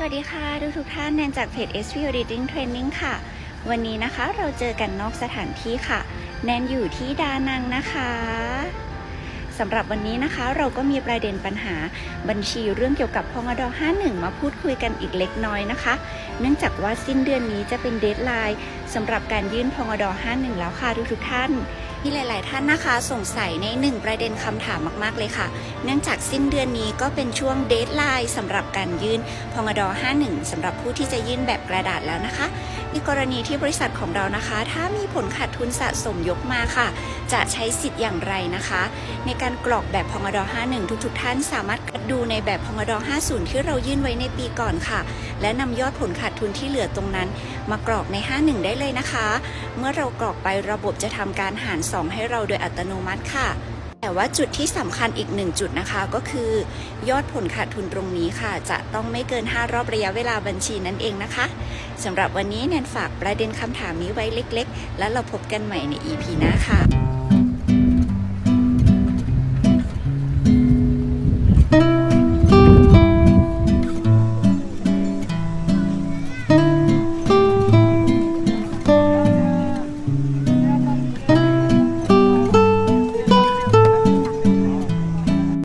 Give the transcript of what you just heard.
สวัสดีค่ะทุกทุกท่านแนนจากเพจ SV Reading Training ค่ะ วันนี้นะคะเราเจอกันนอกสถานที่ค่ะ แนนอยู่ที่ดานังนะคะสำหรับวันนี้นะคะเราก็มีประเด็นปัญหาบัญชีเรื่องเกี่ยวกับพงด51 มาพูดคุยกันอีกเล็กน้อยนะคะ เนื่องจากว่าสิ้นเดือนนี้จะเป็นเดทไลน์สำหรับการยื่นพงด51 แล้วค่ะทุกทุกท่าน มีหลาย ๆ ท่านนะคะสงสัยในหนึ่งประเด็นคำถามมาก ๆ เลยค่ะ เนื่องจากสิ้นเดือนนี้ก็เป็นช่วงเดทไลน์สำหรับการยื่นพงด51สำหรับผู้ที่จะยื่นแบบกระดาษแล้วนะคะในกรณีที่บริษัทของเรานะคะ ถ้ามีผลขาดทุนสะสมยกมาค่ะ จะใช้สิทธิ์อย่างไรนะคะ ในการกรอกแบบพงด51 ทุก ๆ ท่านสามารถดูในแบบพงด50 ที่เรายื่นไว้ในปีก่อนค่ะ และนำยอดผลขาดทุนที่เหลือตรงนั้น มากรอกใน 51 ได้เลยนะคะ เมื่อเรากรอกไประบบจะทำการหาร 2 ให้เราโดยอัตโนมัติค่ะ แต่ว่าจุดที่สำคัญอีกหนึ่งจุดนะคะก็คือ ยอดผลขาดทุนตรงนี้ค่ะ จะต้องไม่เกิน 5 รอบระยะเวลาบัญชีนั่นเองนะคะสำหรับวันนี้แนนฝากประเด็นคำถามนี้ไว้เล็ก ๆ แล้วเราพบกันใหม่ใน EP หน้าค่ะ